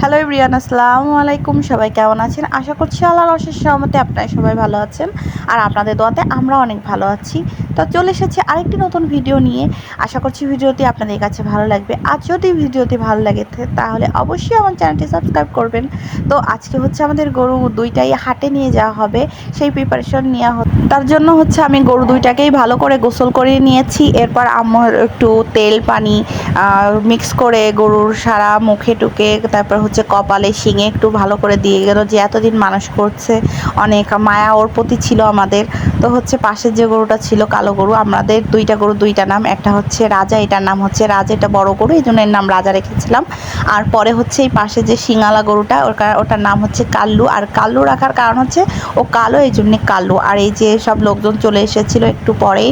Hello ইব্রিয়ান আসসালামু আলাইকুম। সবাই কেমন আছেন? আশা করছি আল্লাহর অশেষ সহমতে আপনারা সবাই ভালো আছেন। আর আপনাদের দোয়াতে আমরা অনেক ভালো আছি। তো চলে এসেছি আরেকটি নতুন ভিডিও নিয়ে। আশা করছি ভিডিওটি আপনাদের কাছে ভালো লাগবে। আর যদি ভিডিওটি ভালো লাগে তাহলে অবশ্যই আমার চ্যানেলটি সাবস্ক্রাইব করবেন। তো আজকে হচ্ছে আমাদের গরু দুইটাই হাটে নিয়ে যাওয়া হবে। সেই প্রিপারেশন নেওয়া হচ্ছে। তার জন্য হচ্ছে আমি গরু দুইটাকেই ভালো করে গোসল করে নিয়েছি। এরপর আমার একটু তেল, পানি মিক্স করে গরুর সারা মুখে টুকে, তারপর হচ্ছে কপালে শিঙে একটু ভালো করে দিয়ে গেল। যে এতদিন মানুষ করছে, অনেক মায়া ওর প্রতি ছিল আমাদের। তো হচ্ছে পাশের যে গরুটা ছিল, কালো গরু, আমাদের দুইটা গরু, দুইটা নাম। একটা হচ্ছে রাজা, এটার নাম হচ্ছে রাজা, এটা বড় গরু, এই জন্য এর নাম রাজা রেখেছিলাম। আর পরে হচ্ছে এই পাশে যে শিঙালা গরুটা ওটার নাম হচ্ছে কাল্লু। আর কাল্লু রাখার কারণ হচ্ছে ও কালো, এই জন্যে কাল্লু। আর এই যে সব লোকজন চলে এসেছিল একটু পরেই,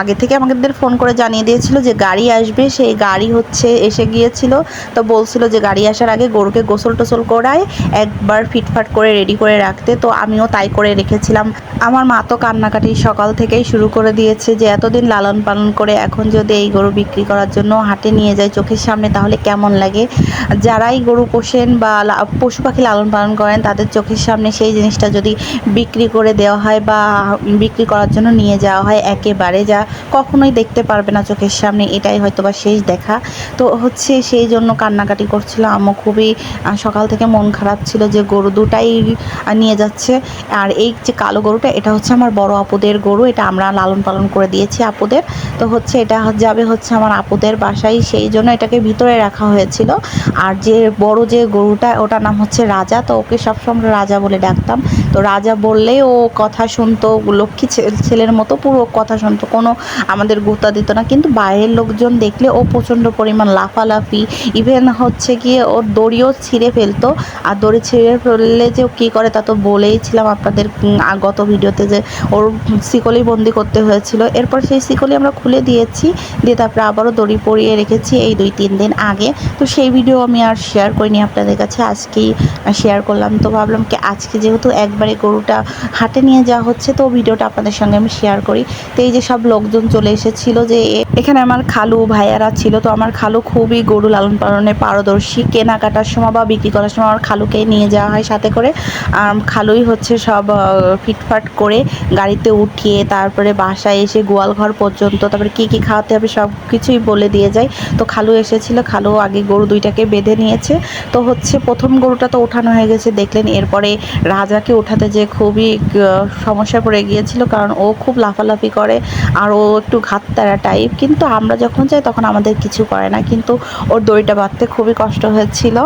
আগে থেকে আমাদের ফোন করে জানিয়ে দিয়েছিল যে গাড়ি আসবে। সেই গাড়ি হচ্ছে এসে গিয়েছিল, তো বলছিল যে গাড়ি আসার আগে গরুকে গোসল টোসল করায়, একবার ফিটফাট করে রেডি করে রাখতে। তো আমিও তাই করে রেখেছিলাম। আমার মা তো কান্নাকাটি সকাল থেকেই শুরু করে দিয়েছে যে এতদিন লালন পালন করে এখন যদি এই গরু বিক্রি করার জন্য হাটে নিয়ে যায় চোখের সামনে, তাহলে কেমন লাগে? যারাই গরু পোষেন বা পশু পাখি লালন পালন করেন, তাদের চোখের সামনে সেই জিনিসটা যদি বিক্রি করে দেওয়া হয় বা বিক্রি করার জন্য নিয়ে যাওয়া হয় একেবারে, যা কখনোই দেখতে পারবে না চোখের সামনে, এটাই হয়তো বা শেষ দেখা। তো হচ্ছে সেই জন্য কান্নাকাটি করছিল আম্মু, খুবই সকাল থেকে মন খারাপ ছিল যে গরু দুটাই নিয়ে যাচ্ছে। আর এই যে কালো গরুটা, এটা হচ্ছে আমার বড় আপুদের গরু, এটা আমরা লালন পালন করে দিয়েছি আপুদের। তো হচ্ছে এটা যাবে হচ্ছে আমার আপুদের বাসায়, সেই জন্য এটাকে ভিতরে রাখা হয়েছিল। আর যে বড় যে গরুটা, ওটার নাম হচ্ছে রাজা, তো ওকে সবসময় রাজা বলে ডাকতাম। তো রাজা বললেই ও কথা শুনতো, লক্ষ্মী ছেলের মতো পুরো কথা শুনতো। কোনো আমাদের গুতা দিত না, কিন্তু বাইরের লোকজন দেখলে ও প্রচণ্ড পরিমাণ লাফালাফি। ইভেন হচ্ছে গিয়ে ওর দড়িও ছিঁড়ে ফেলতো। আর দড়ি ছিঁড়ে ফেললে যে কী করে তা তো বলেইছিলাম আপনাদের গত ভিডিওতে যে ওর শিকলি বন্দি করতে হয়েছিল এরপর সেই শিকলি আমরা খুলে দিয়েছি, দিয়ে তারপরে আবারও দড়ি পরিয়ে রেখেছি এই দুই তিন দিন আগে। তো সেই ভিডিও আমি আর শেয়ার করিনি আপনাদের কাছে, আজকেই শেয়ার করলাম। তো ভাবলাম কি আজকে যেহেতু একবারে গরুটা হাটে নিয়ে যাওয়া হচ্ছে, তো ভিডিওটা আপনাদের সঙ্গে আমি শেয়ার করি। তো এই যে সব লোকজন চলে এসেছিল যে এখানে আমার খালু ভাইয়ারা ছিল। তো আমার খালু খুবই গরু লালন পালনে পারদর্শী। কেনাকাটার সময় বা বিক্রি করার সময় আমার খালুকেই নিয়ে যাওয়া হয় সাথে করে। আর খালুই হচ্ছে সব ফিটফাট করে গাড়িতে উঠিয়ে তারপরে বাসায় এসে গোয়াল ঘর পর্যন্ত, তারপরে কী কী খাওয়াতে হবে সব কিছুই বলে দিয়ে যায়। তো খালু এসেছিল, খালু আগে গরু দুইটাকে বেঁধে নিয়েছে। তো হচ্ছে প্রথম গরুটা তো ওঠানো হয়ে গেছে, দেখলেন এরপরে রাজাকে ওঠাতে যে খুবই সমস্যা পড়ে গিয়েছিল, কারণ ও খুব লাফালাফি করে, আর ও একটু ঘাততারা টাইপ কিন্তু আমরা যখন যাই, তখন আমাদের কিছু করে না। কিন্তু ওর দড়িটা বাঁধতে খুবই কষ্ট হয়েছিল।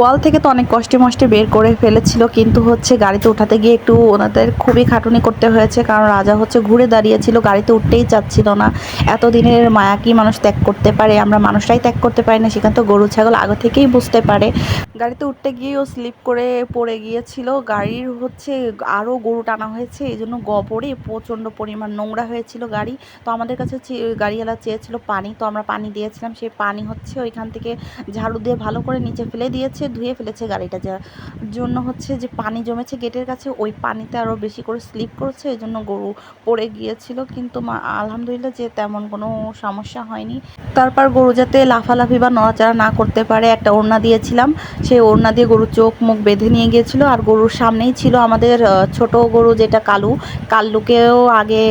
গোয়াল থেকে তো অনেক কষ্টে মষ্টে বের করে ফেলেছিল, কিন্তু হচ্ছে গাড়িতে উঠাতে গিয়ে একটু ওনাদের খুবই খাটুনি করতে হয়েছে, কারণ রাজা হচ্ছে ঘুরে দাঁড়িয়েছিল, গাড়িতে উঠতেই চাচ্ছিল না। এতদিনের মায়া কি মানুষ ত্যাগ করতে পারে? আমরা মানুষরাই ত্যাগ করতে পারি না, সেখানে তো গরু, ছাগল আগে থেকেই বুঝতে পারে। গাড়িতে উঠতে গিয়েও স্লিপ করে পড়ে গিয়েছিল। গাড়ির হচ্ছে আরও গরু টানা হয়েছে, এই জন্য গবরে প্রচণ্ড পরিমাণ নোংরা হয়েছিল গাড়ি। তো আমাদের কাছে গাড়িওয়ালা চেয়েছিল পানি, তো আমরা পানি দিয়েছিলাম। সেই পানি হচ্ছে ওইখান থেকে ঝাড়ু দিয়ে ভালো করে নিচে ফেলে দিয়েছে। ধুয়ে ফেলেছে গাড়িটা যার জন্য হচ্ছে যে পানি জমেছে গেটের কাছে, ওই পানিতে আরও বেশি করে স্লিপ করেছে, এই জন্য গরু পড়ে গিয়েছিল। কিন্তু আলহামদুলিল্লাহ যে তেমন কোনো সমস্যা হয়নি। তারপর গরু যাতে লাফালাফি বা নড়াচড়া না করতে পারে, একটা ওড়না দিয়েছিলাম। সেই ওড়না দিয়ে গরুর চোখ মুখ বেঁধে নিয়ে গিয়েছিল। আর গরুর সামনেই ছিল আমাদের ছোট গরু যেটা কালু, কাল্লুকেও আগে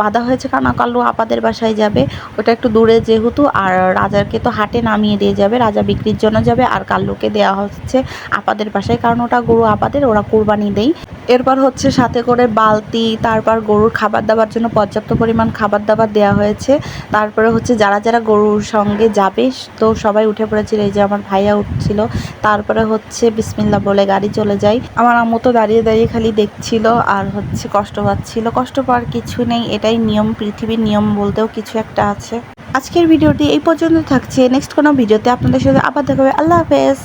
বাঁধা হয়েছে কারণ কাল্লু আপাদের বাসায় যাবে। ওটা একটু দূরে যেহেতু, আর রাজাকে তো হাটে নামিয়ে দিয়ে যাবে, রাজা বিক্রির জন্য যাবে, আর কাল্লুকে দেওয়া হচ্ছে আপাদের বাসায়, কারণ ওটা গরু আপাদের, ওরা কোরবানি দেয় এরপর হচ্ছে সাথে করে বালতি, তারপর গরুর খাবার দাবার জন্য পর্যাপ্ত পরিমাণ খাবার দাবার দেওয়া হয়েছে। তারপরে হচ্ছে যারা যারা গরুর সঙ্গে যাবে, তো সবাই উঠে পড়েছিল, এই যে আমার ভাইয়া উঠছিল। তারপরে হচ্ছে বিসমিল্লা বলে গাড়ি চলে যায়। আমার আম্মু তো দাঁড়িয়ে দাঁড়িয়ে খালি দেখছিল, আর হচ্ছে কষ্ট পাচ্ছিল। কষ্ট পাওয়ার কিছু নেই, এটাই নিয়ম, পৃথিবীর নিয়ম বলতেও কিছু একটা আছে। আজকের ভিডিওটি এই পর্যন্ত থাকছে। নেক্সট কোনো ভিডিওতে আপনাদের সাথে আবার দেখাবে আল্লাহ হাফেজ।